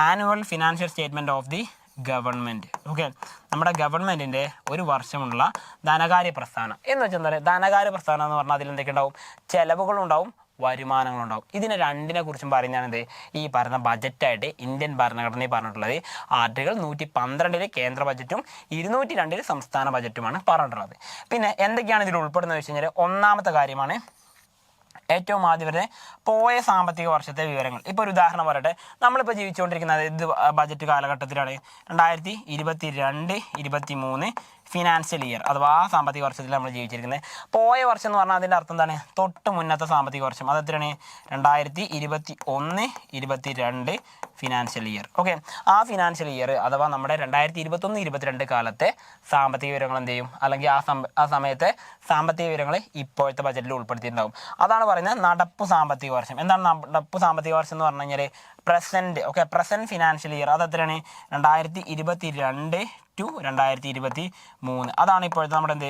annual financial statement of the government okay നമ്മുടെ ഗവൺമെന്റിന്റെ ഒരു വർഷമുള്ള ധനകാര്യ പ്രസ്ഥാനം. എന്ന് വെച്ചാൽ എന്താ പറയുക ധനകാര്യ പ്രസ്ഥാനം എന്ന് പറഞ്ഞാൽ അതിൽ എന്തൊക്കെ ഉണ്ടാവും? ചെലവുകളുണ്ടാവും വരുമാനങ്ങളുണ്ടാവും. ഇതിനെ രണ്ടിനെ കുറിച്ചും പറയുന്നതാണ് ഈ പറഞ്ഞ ബജറ്റായിട്ട് ഇന്ത്യൻ ഭരണഘടനയിൽ പറഞ്ഞിട്ടുള്ളത് ആർട്ടിക്കിൾ നൂറ്റി പന്ത്രണ്ടിൽ കേന്ദ്ര ബജറ്റും ഇരുന്നൂറ്റി രണ്ടിൽ സംസ്ഥാന ബജറ്റുമാണ് പറഞ്ഞിട്ടുള്ളത്. പിന്നെ എന്തൊക്കെയാണ് ഇതിൽ ഉൾപ്പെടുന്നത് വെച്ച് കഴിഞ്ഞാൽ ഒന്നാമത്തെ കാര്യമാണ് ഏറ്റവും ആദ്യം വരുന്നത് പോയ സാമ്പത്തിക വർഷത്തെ വിവരങ്ങൾ. ഇപ്പോൾ ഒരു ഉദാഹരണം പറയട്ടെ. നമ്മളിപ്പോൾ ജീവിച്ചുകൊണ്ടിരിക്കുന്നത് ഇത് ബജറ്റ് കാലഘട്ടത്തിലാണ്. രണ്ടായിരത്തി ഇരുപത്തി രണ്ട് ഇരുപത്തി മൂന്ന് ഫിനാൻഷ്യൽ ഇയർ അഥവാ സാമ്പത്തിക വർഷത്തിൽ നമ്മൾ ജീവിച്ചിരിക്കുന്നത്. പോയ വർഷം എന്ന് പറഞ്ഞാൽ അതിന്റെ അർത്ഥം എന്താണ്? തൊട്ട് മുന്നത്തെ സാമ്പത്തിക വർഷം. അത് എത്രയാണ്? രണ്ടായിരത്തി ഇരുപത്തി ഒന്ന് ഇരുപത്തി രണ്ട് ഫിനാൻഷ്യൽ ഇയർ ഓക്കെ ആ ഫിനാൻഷ്യൽ ഇയർ അഥവാ നമ്മുടെ രണ്ടായിരത്തി ഇരുപത്തൊന്ന് ഇരുപത്തിരണ്ട് കാലത്തെ സാമ്പത്തിക വിവരങ്ങൾ എന്ത് ചെയ്യും? അല്ലെങ്കിൽ ആ ആ സമയത്തെ സാമ്പത്തിക വിവരങ്ങൾ ഇപ്പോഴത്തെ ബജറ്റിൽ ഉൾപ്പെടുത്തിയിട്ടുണ്ടാകും അതാണ് പറയുന്നത് നടപ്പ് സാമ്പത്തിക വർഷം. എന്താണ് നടപ്പ് സാമ്പത്തിക വർഷം എന്ന് പറഞ്ഞു കഴിഞ്ഞാൽ present okay present financial year അത് എത്രയാണ് രണ്ടായിരത്തി ഇരുപത്തി രണ്ട് ടു രണ്ടായിരത്തി ഇരുപത്തി മൂന്ന് അതാണ് ഇപ്പോഴത്തെ നമ്മുടെ എന്ത്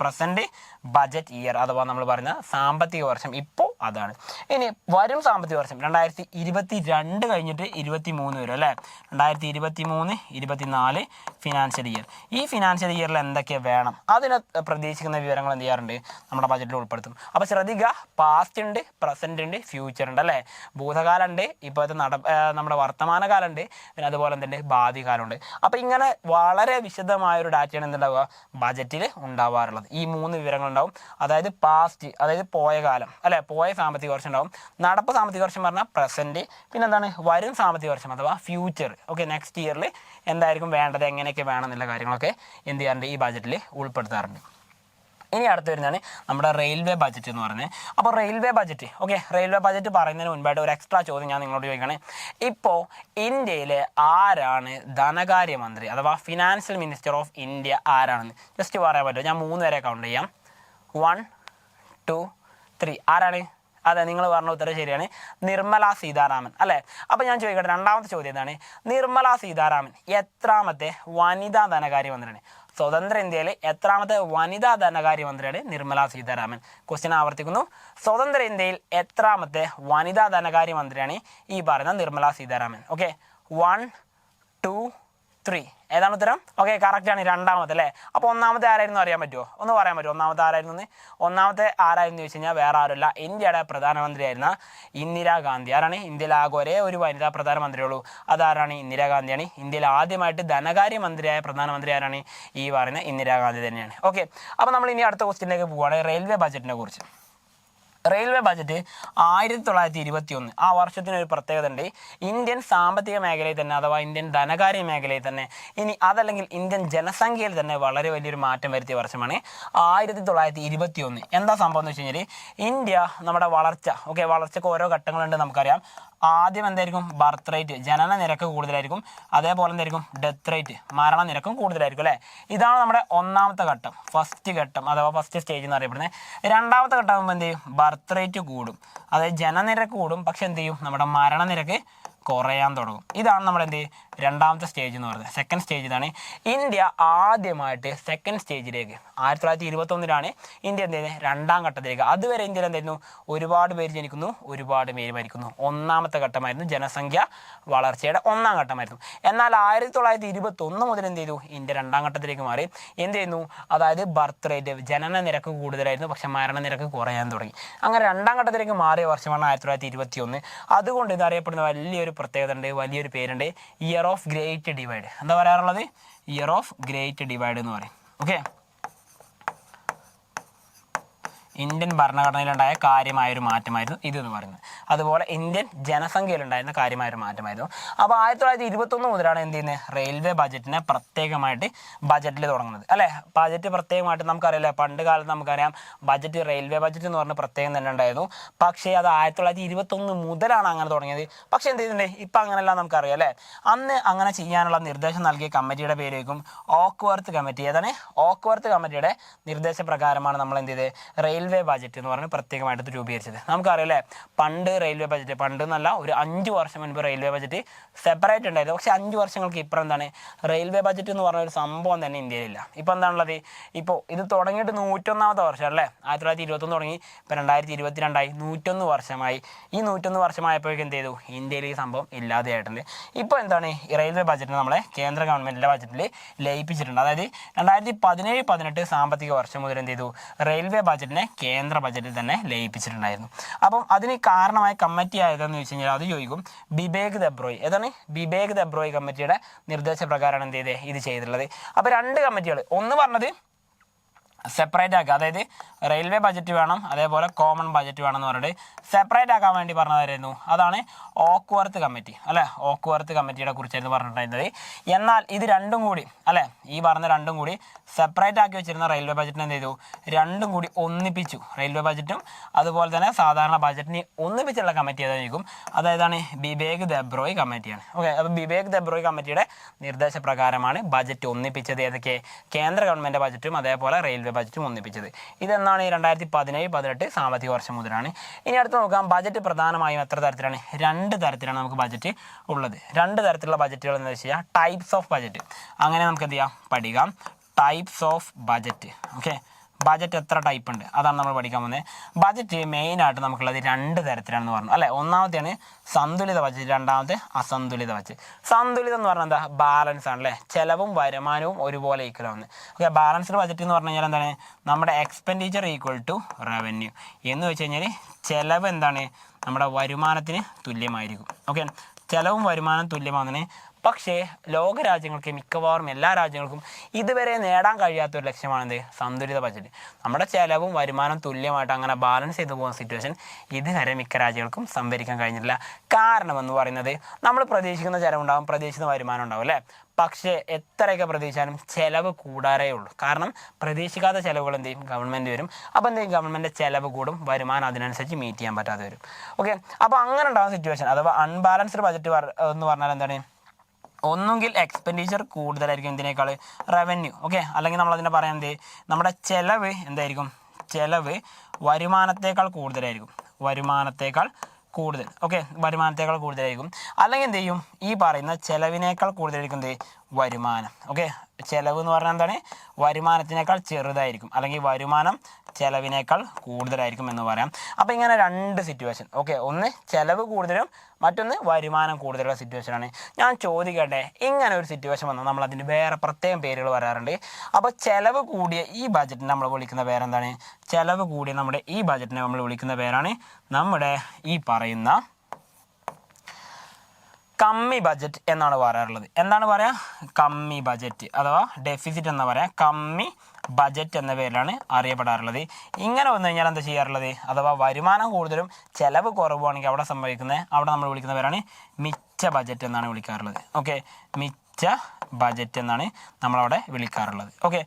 പ്രസന്റ് ബജറ്റ് ഇയർ അഥവാ നമ്മൾ പറഞ്ഞ സാമ്പത്തിക വർഷം. ഇപ്പോൾ അതാണ്. ഇനി വരും സാമ്പത്തിക വർഷം. രണ്ടായിരത്തി ഇരുപത്തി രണ്ട് കഴിഞ്ഞിട്ട് ഇരുപത്തി മൂന്ന് വരും അല്ലേ? രണ്ടായിരത്തി ഇരുപത്തി മൂന്ന് ഇരുപത്തി നാല് ഫിനാൻഷ്യൽ ഇയർ ഈ ഫിനാൻഷ്യൽ ഇയറിൽ എന്തൊക്കെ വേണം? അതിന് പ്രതീക്ഷിക്കുന്ന വിവരങ്ങൾ എന്ത് ചെയ്യാറുണ്ട്? നമ്മുടെ ബജറ്റിൽ ഉൾപ്പെടുത്തും. അപ്പോൾ ശ്രദ്ധിക്കുക പാസ്റ്റ് ഉണ്ട് പ്രസന്റ് ഉണ്ട് ഫ്യൂച്ചർ ഉണ്ട് അല്ലേ? ഭൂതകാലം ഉണ്ട് ഇപ്പോഴത്തെ നട നമ്മുടെ വർത്തമാന കാലമുണ്ട് പിന്നെ അതുപോലെ തന്നെ ഭാവി കാലമുണ്ട് അപ്പോൾ ഇങ്ങനെ വളരെ വിശദമായ ഒരു ഡാറ്റയാണ് എന്തുണ്ടാവുക? ബജറ്റിൽ ഉണ്ടാവാറുള്ളത്. ഈ മൂന്ന് വിവരങ്ങൾ ഉണ്ടാവും അതായത് പാസ്റ്റ് അതായത് പോയ കാലം അല്ലെ പോയ സാമ്പത്തിക വർഷം ഉണ്ടാവും. നടപ്പ് സാമ്പത്തിക വർഷം പറഞ്ഞാൽ പ്രസന്റ് പിന്നെ എന്താണ് വരും സാമ്പത്തിക വർഷം അഥവാ ഫ്യൂച്ചർ ഓക്കെ നെക്സ്റ്റ് ഇയറിൽ എന്തായിരിക്കും വേണ്ടത് എങ്ങനെയൊക്കെ വേണം എന്നുള്ള കാര്യങ്ങളൊക്കെ എന്ത് ചെയ്യാറുണ്ട് ഈ ബജറ്റിൽ ഉൾപ്പെടുത്താറുണ്ട്. ഇനി അടുത്ത് വരുന്നതാണ് നമ്മുടെ റെയിൽവേ ബജറ്റ് എന്ന് പറയുന്നത്. അപ്പോൾ railway budget okay railway budget പറയുന്നതിന് മുൻപായിട്ട് ഒരു എക്സ്ട്രാ ചോദ്യം ഞാൻ നിങ്ങളോട് ചോദിക്കുകയാണ് ഇപ്പോൾ ഇന്ത്യയിലെ ആരാണ് ധനകാര്യമന്ത്രി അഥവാ ഫിനാൻഷ്യൽ മിനിസ്റ്റർ ഓഫ് ഇന്ത്യ ആരാണെന്ന്? ജസ്റ്റ് പറയാൻ പറ്റുമോ? ഞാൻ മൂന്ന് വരെ കൗണ്ട് ചെയ്യാം. വൺ ടു ത്രീ ആരാണ്? അതെ നിങ്ങൾ പറഞ്ഞ ഉത്തരം ശരിയാണ്. നിർമ്മല സീതാരാമൻ അല്ലേ? അപ്പോൾ ഞാൻ ചോദിക്കട്ടെ രണ്ടാമത്തെ ചോദ്യം എന്താണ്? നിർമ്മല സീതാരാമൻ എത്രാമത്തെ വനിതാ ധനകാര്യമന്ത്രിയാണ്? സ്വതന്ത്ര ഇന്ത്യയിലെ എത്രാമത്തെ വനിതാ ധനകാര്യമന്ത്രിയാണ് നിർമ്മല സീതാരാമൻ. ക്വസ്റ്റ്യൻ ആവർത്തിക്കുന്നു. സ്വതന്ത്ര ഇന്ത്യയിൽ എത്രാമത്തെ വനിതാ ധനകാര്യമന്ത്രിയാണ് ഈ പറയുന്ന Nirmala Sitharaman. Okay one two three ഏതാണ് ഉത്തരം? ഓക്കെ കറക്റ്റ് ആണ്. രണ്ടാമത്തെ അല്ലേ? അപ്പോൾ ഒന്നാമത്തെ ആരായിരുന്നു അറിയാൻ പറ്റുമോ ഒന്ന് പറയാൻ പറ്റുമോ ഒന്നാമത്തെ ആരായിരുന്നു? ഒന്നാമത്തെ ആരായിരുന്നു ചോദിച്ചു കഴിഞ്ഞാൽ വേറെ ആരുമില്ല. ഇന്ത്യയുടെ പ്രധാനമന്ത്രിയായിരുന്ന ഇന്ദിരാഗാന്ധി ആരാണ്? ഇന്ത്യയിൽ ആകെ ഒരേ ഒരു വനിതാ പ്രധാനമന്ത്രിയുള്ളൂ. അതാരാണ് ഇന്ദിരാഗാന്ധിയാണ് ഇന്ത്യയിൽ ആദ്യമായിട്ട് ധനകാര്യ മന്ത്രിയായ പ്രധാനമന്ത്രി ആരാണ്? ഈ പറയുന്ന ഇന്ദിരാഗാന്ധി തന്നെയാണ്. ഓക്കെ അപ്പോൾ നമ്മൾ ഇനി അടുത്ത ക്വസ്റ്റിനിലേക്ക് പോവുകയാണ്. റെയിൽവേ ബജറ്റിനെ കുറിച്ച്. റെയിൽവേ ബജറ്റ് ആയിരത്തി തൊള്ളായിരത്തി ഇരുപത്തി ഒന്ന് ആ വർഷത്തിന് ഒരു പ്രത്യേകത ഉണ്ട് ഇന്ത്യൻ സാമ്പത്തിക മേഖലയിൽ തന്നെ അഥവാ ഇന്ത്യൻ ധനകാര്യ മേഖലയിൽ തന്നെ ഇനി അതല്ലെങ്കിൽ ഇന്ത്യൻ ജനസംഖ്യയിൽ തന്നെ വളരെ വലിയൊരു മാറ്റം വരുത്തിയ വർഷമാണ് ആയിരത്തി തൊള്ളായിരത്തി ഇരുപത്തി ഒന്ന് എന്താ സംഭവം എന്ന് വെച്ച് കഴിഞ്ഞാൽ ഇന്ത്യ നമ്മുടെ വളർച്ച ഓക്കെ വളർച്ചയ്ക്ക് ഓരോ ഘട്ടങ്ങളുണ്ട് നമുക്കറിയാം. ആദ്യം എന്തായിരിക്കും? ബർത്ത് റേറ്റ് ജനന നിരക്ക് കൂടുതലായിരിക്കും. അതേപോലെ എന്തായിരിക്കും? ഡെത്ത് റേറ്റ് മരണ നിരക്കും കൂടുതലായിരിക്കും അല്ലേ? ഇതാണ് നമ്മുടെ ഒന്നാമത്തെ ഘട്ടം. ഫസ്റ്റ് ഘട്ടം അഥവാ ഫസ്റ്റ് സ്റ്റേജ് എന്ന് അറിയപ്പെടുന്നത്. രണ്ടാമത്തെ ഘട്ടം ആകുമ്പോൾ എന്ത് ചെയ്യും? ബർത്ത് റേറ്റ് കൂടും. അതായത് ജനനിരക്ക് കൂടും. പക്ഷെ എന്ത് ചെയ്യും? നമ്മുടെ മരണനിരക്ക് കുറയാൻ തുടങ്ങും. ഇതാണ് നമ്മൾ എന്ത് രണ്ടാമത്തെ സ്റ്റേജ് എന്ന് പറയുന്നത്. സെക്കൻഡ് സ്റ്റേജ് ഇതാണ് ഇന്ത്യ ആദ്യമായിട്ട് സെക്കൻഡ് സ്റ്റേജിലേക്ക് ആയിരത്തി തൊള്ളായിരത്തി ഇരുപത്തൊന്നിലാണ് ഇന്ത്യ എന്ത് രണ്ടാം ഘട്ടത്തിലേക്ക്. അതുവരെ ഇന്ത്യയിൽ എന്തായിരുന്നു ഒരുപാട് പേര് ജനിക്കുന്നു ഒരുപാട് പേര് മരിക്കുന്നു. ഒന്നാമത്തെ ഘട്ടമായിരുന്നു ജനസംഖ്യ വളർച്ചയുടെ ഒന്നാം ഘട്ടമായിരുന്നു. എന്നാൽ ആയിരത്തി തൊള്ളായിരത്തി ഇരുപത്തി ഒന്ന് മുതൽ എന്ത് ചെയ്തു? ഇന്ത്യ രണ്ടാം ഘട്ടത്തിലേക്ക് മാറി. എന്ത് ചെയ്യുന്നു? അതായത് ബർത്ത് റേറ്റ് ജനന നിരക്ക് കൂടുതലായിരുന്നു. പക്ഷേ മരണ നിരക്ക് കുറയാൻ തുടങ്ങി. അങ്ങനെ രണ്ടാം ഘട്ടത്തിലേക്ക് മാറിയ വർഷമാണ് ആയിരത്തി തൊള്ളായിരത്തി ഇരുപത്തി ഒന്ന് അതുകൊണ്ട് ഇത് അറിയപ്പെടുന്ന വലിയൊരു പ്രത്യേകത ഉണ്ട് വലിയൊരു പേരുണ്ട്. ഇയർ ഓഫ് ഗ്രേറ്റ് ഡിവൈഡ് എന്താ പറയാറുള്ളത്? ഇയർ ഓഫ് ഗ്രേറ്റ് ഡിവൈഡ് എന്ന് പറയും. ഓക്കെ ഇന്ത്യൻ ഭരണഘടനയിലുണ്ടായ കാര്യമായൊരു മാറ്റമായിരുന്നു ഇതെന്ന് പറയുന്നത്. അതുപോലെ ഇന്ത്യൻ ജനസംഖ്യയിലുണ്ടായിരുന്ന കാര്യമായൊരു മാറ്റമായിരുന്നു. അപ്പോൾ ആയിരത്തി തൊള്ളായിരത്തി ഇരുപത്തൊന്ന് മുതലാണ് എന്ത് ചെയ്യുന്നത് റെയിൽവേ ബജറ്റിനെ പ്രത്യേകമായിട്ട് ബജറ്റിൽ തുടങ്ങുന്നത്. അല്ലേ? ബജറ്റ് പ്രത്യേകമായിട്ട് നമുക്കറിയില്ല. പണ്ട് കാലത്ത് നമുക്കറിയാം ബജറ്റ് റെയിൽവേ ബജറ്റ് എന്ന് പറഞ്ഞ പ്രത്യേകം തന്നെ ഉണ്ടായിരുന്നു. പക്ഷേ അത് ആയിരത്തി തൊള്ളായിരത്തി ഇരുപത്തൊന്ന് മുതലാണ് അങ്ങനെ തുടങ്ങിയത്. പക്ഷേ എന്ത് ചെയ്തിട്ടുണ്ട് ഇപ്പം അങ്ങനെയല്ല നമുക്കറിയാം അല്ലേ? അന്ന് അങ്ങനെ ചെയ്യാനുള്ള നിർദ്ദേശം നൽകിയ കമ്മിറ്റിയുടെ പേരേക്കും ഓക്വർത്ത് കമ്മിറ്റി ഏതാണ്? ഓക്വർത്ത് കമ്മിറ്റിയുടെ നിർദ്ദേശപ്രകാരമാണ് നമ്മൾ എന്ത് ചെയ്തത്? റെയിൽവേ ബജറ്റ് എന്ന് പറഞ്ഞ് പ്രത്യേകമായിട്ട് രൂപീകരിച്ചത്. നമുക്കറിയാം പണ്ട് റെയിൽവേ ബജറ്റ് പണ്ട് എന്നല്ല ഒരു അഞ്ച് വർഷം മുൻപ് റെയിൽവേ ബജറ്റ് സെപ്പറേറ്റ് ഉണ്ടായിരുന്നു പക്ഷേ അഞ്ച് വർഷങ്ങൾക്ക് ഇപ്പുറം എന്താണ്? റെയിൽവേ ബജറ്റ് എന്ന് പറഞ്ഞ ഒരു സംഭവം തന്നെ ഇന്ത്യയിലില്ല. ഇപ്പോൾ എന്താണുള്ളത്? ഇപ്പോൾ ഇത് തുടങ്ങിയിട്ട് നൂറ്റൊന്നാമത്തെ വർഷം അല്ലേ? ആയിരത്തി തൊള്ളായിരത്തി ഇരുപത്തൊന്ന് തുടങ്ങി. ഇപ്പം രണ്ടായിരത്തി ഇരുപത്തിരണ്ടായി നൂറ്റൊന്ന് വർഷമായി. ഈ നൂറ്റൊന്ന് വർഷമായപ്പോഴേക്കും എന്ത് ചെയ്തു? ഇന്ത്യയിൽ ഈ സംഭവം ഇല്ലാതെയായിട്ടുണ്ട്. ഇപ്പോൾ എന്താണ്? ഈ റെയിൽവേ ബജറ്റ് നമ്മളെ കേന്ദ്ര ഗവൺമെന്റിന്റെ ബജറ്റിൽ ലയിപ്പിച്ചിട്ടുണ്ട്. അതായത് രണ്ടായിരത്തി പതിനേഴ് പതിനെട്ട് സാമ്പത്തിക വർഷം മുതൽ എന്ത് ചെയ്തു? റെയിൽവേ ബജറ്റിനെ കേന്ദ്ര ബജറ്റിൽ തന്നെ ലയിപ്പിച്ചിട്ടുണ്ടായിരുന്നു. അപ്പം അതിന് കാരണമായ കമ്മിറ്റി ആയതെന്ന് വെച്ച് കഴിഞ്ഞാൽ അത് ചോദിക്കും. ബിബേക് ദബ്രോയ്. ഏതാണ്? ബിബേക് ദബ്രോയ് കമ്മിറ്റിയുടെ നിർദ്ദേശപ്രകാരമാണ് എന്ത് ചെയ്തത്? ഇത് ചെയ്തിട്ടുള്ളത്. അപ്പോൾ രണ്ട് കമ്മിറ്റികൾ. ഒന്ന് പറഞ്ഞത് സെപ്പറേറ്റ് ആക്കുക. അതായത് റെയിൽവേ ബജറ്റ് വേണം അതേപോലെ കോമൺ ബജറ്റ് വേണം എന്ന് പറഞ്ഞിട്ട് സെപ്പറേറ്റ് ആക്കാൻ വേണ്ടി പറഞ്ഞതായിരുന്നു. അതാണ് ഓക്വർത്ത് കമ്മിറ്റി അല്ലേ? ഓക്വർത്ത് കമ്മിറ്റിയുടെ കുറിച്ചായിരുന്നു പറഞ്ഞിട്ടുണ്ടായിരുന്നത്. എന്നാൽ ഇത് രണ്ടും കൂടി അല്ലേ? ഈ പറഞ്ഞ രണ്ടും കൂടി സെപ്പറേറ്റ് ആക്കി വെച്ചിരുന്ന റെയിൽവേ ബജറ്റിനെ എന്ത് ചെയ്തു? രണ്ടും കൂടി ഒന്നിപ്പിച്ചു. റെയിൽവേ ബജറ്റും അതുപോലെ തന്നെ സാധാരണ ബജറ്റിനെ ഒന്നിപ്പിച്ചുള്ള കമ്മിറ്റി ഏതായിരിക്കും അതായതാണ് ബിബേക് ദബ്രോയ് കമ്മിറ്റിയാണ് ഓക്കെ അപ്പോൾ ബിബേക് ദബ്രോയ് കമ്മിറ്റിയുടെ നിർദ്ദേശപ്രകാരമാണ് ബജറ്റ് ഒന്നിപ്പിച്ചത്. ഏതൊക്കെ? കേന്ദ്ര ഗവൺമെന്റ് ബജറ്റും അതേപോലെ റെയിൽവേ ബജറ്റും ഒന്നിപ്പിച്ചത് ഇതെന്നാണ് രണ്ടായിരത്തി പതിനേഴ് പതിനെട്ട് സാമ്പത്തിക വർഷം മുതലാണ്. ഇനി അടുത്ത് നോക്കാം ബജറ്റ് പ്രധാനമായും എത്ര തരത്തിലാണ്? രണ്ട് തരത്തിലാണ് നമുക്ക് ബജറ്റ് ഉള്ളത്. രണ്ട് തരത്തിലുള്ള ബജറ്റുകൾ എന്ന് വെച്ച് ടൈപ്സ് ഓഫ് ബജറ്റ് അങ്ങനെ നമുക്ക് എന്ത് ചെയ്യാം? പഠിക്കാം. Types of budget okay budget എത്ര ടൈപ്പ് ഉണ്ട്? അതാണ് നമ്മൾ പഠിക്കാൻ പോകുന്നത്. ബജറ്റ് മെയിനായിട്ട് നമുക്കുള്ളത് രണ്ട് തരത്തിലാണെന്ന് പറഞ്ഞു. അല്ലേ? ഒന്നാമത്തെയാണ് സന്തുലിത ബജറ്റ് രണ്ടാമത്തെ അസന്തുലിത ബജറ്റ് സന്തുലിതം എന്ന് പറഞ്ഞാൽ എന്താ? ബാലൻസ് ആണ് അല്ലേ? ചെലവും വരുമാനവും ഒരുപോലെ ഈക്വൽ ആവുന്നത് ഓക്കെ ബാലൻസ്ഡ് ബജറ്റ് എന്ന് പറഞ്ഞു കഴിഞ്ഞാൽ എന്താണ്? നമ്മുടെ എക്സ്പെൻഡിച്ചർ ഈക്വൽ ടു റവന്യൂ എന്ന് വെച്ച് കഴിഞ്ഞാൽ ചെലവ് എന്താണ്? നമ്മുടെ വരുമാനത്തിന് തുല്യമായിരിക്കും. ഓക്കെ ചെലവും വരുമാനം തുല്യമാകുന്നതിന് പക്ഷേ ലോകരാജ്യങ്ങൾക്ക് മിക്കവാറും എല്ലാ രാജ്യങ്ങൾക്കും ഇതുവരെ നേടാൻ കഴിയാത്ത ഒരു ലക്ഷ്യമാണെന്ത്? സന്തുലിത ബജറ്റ്. നമ്മുടെ ചെലവും വരുമാനം തുല്യമായിട്ട് അങ്ങനെ ബാലൻസ് ചെയ്തു പോകുന്ന സിറ്റുവേഷൻ ഇതുവരെ മിക്ക രാജ്യങ്ങൾക്കും സംഭരിക്കാൻ കഴിഞ്ഞിട്ടില്ല. കാരണം എന്ന് പറയുന്നത് നമ്മൾ പ്രതീക്ഷിക്കുന്ന ചെലവുണ്ടാകും പ്രതീക്ഷിക്കുന്ന വരുമാനം ഉണ്ടാവും അല്ലേ? പക്ഷേ എത്രയൊക്കെ പ്രതീക്ഷിച്ചാലും ചിലവ് കൂടാറേ ഉള്ളൂ. കാരണം പ്രതീക്ഷിക്കാത്ത ചിലവുകൾ എന്ത് ചെയ്യും? ഗവൺമെന്റ് വരും. അപ്പോൾ എന്ത് ചെയ്യും? ഗവൺമെന്റ് ചിലവ് കൂടും വരുമാനം അതിനനുസരിച്ച് മീറ്റ് ചെയ്യാൻ പറ്റാതെ വരും. ഓക്കെ അപ്പോൾ അങ്ങനെ ഉണ്ടാകുന്ന സിറ്റുവേഷൻ അഥവാ അൺബാലൻസ്ഡ് ബജറ്റ് എന്ന് പറഞ്ഞാൽ എന്താണ്? ഒന്നുകിൽ എക്സ്പെൻഡിച്ചർ കൂടുതലായിരിക്കും ഇതിനേക്കാൾ റവന്യൂ ഓക്കെ അല്ലെങ്കിൽ നമ്മൾ അതിനെ പറയാൻ എന്ത്? നമ്മുടെ ചിലവ് എന്തായിരിക്കും? ചിലവ് വരുമാനത്തേക്കാൾ കൂടുതലായിരിക്കും. വരുമാനത്തേക്കാൾ കൂടുതൽ ഓക്കെ വരുമാനത്തേക്കാൾ കൂടുതലായിരിക്കും. അല്ലെങ്കിൽ എന്ത് ചെയ്യും? ഈ പറയുന്ന ചിലവിനേക്കാൾ കൂടുതലായിരിക്കും എന്ത്? വരുമാനം. ഓക്കെ ചിലവ് എന്ന് പറഞ്ഞാൽ എന്താണ്? വരുമാനത്തിനേക്കാൾ ചെറുതായിരിക്കും. അല്ലെങ്കിൽ വരുമാനം ചിലവിനേക്കാൾ കൂടുതലായിരിക്കും എന്ന് പറയാം. അപ്പോൾ ഇങ്ങനെ രണ്ട് സിറ്റുവേഷൻ ഓക്കെ ഒന്ന് ചിലവ് കൂടുതലും മറ്റൊന്ന് വരുമാനം കൂടുതലുള്ള സിറ്റുവേഷനാണ് ഞാൻ ചോദിക്കട്ടെ? ഇങ്ങനെ ഒരു സിറ്റുവേഷൻ വന്നാൽ നമ്മൾ അതിന് വേറെ പ്രത്യേകം പേരുകൾ വരാറുണ്ട് അപ്പോൾ ചിലവ് കൂടിയ ഈ ബജറ്റിനെ നമ്മൾ വിളിക്കുന്ന പേരെന്താണ്? ചിലവ് കൂടിയ നമ്മുടെ ഈ ബജറ്റിനെ നമ്മൾ വിളിക്കുന്ന പേരാണ് നമ്മുടെ ഈ പറയുന്ന കമ്മി ബജറ്റ് എന്നാണ് പറയാറുള്ളത്. എന്താണ് പറയുക കമ്മി ബജറ്റ് അഥവാ ഡെഫിസിറ്റ് എന്ന് പറയാം. കമ്മി ബജറ്റ് എന്ന പേരിലാണ് അറിയപ്പെടാറുള്ളത്. ഇങ്ങനെ വന്നു കഴിഞ്ഞാൽ എന്താ ചെയ്യാറുള്ളത്? അഥവാ വരുമാനം കൂടുതലും ചിലവ് കുറവാണെങ്കിൽ അവിടെ സംഭവിക്കുന്നത് അവിടെ നമ്മൾ വിളിക്കുന്ന പേരാണ് മിച്ച ബജറ്റ് എന്നാണ് വിളിക്കാറുള്ളത്. ഓക്കെ മിച്ച ബജറ്റ് എന്നാണ് നമ്മളവിടെ വിളിക്കാറുള്ളത്. ഓക്കെ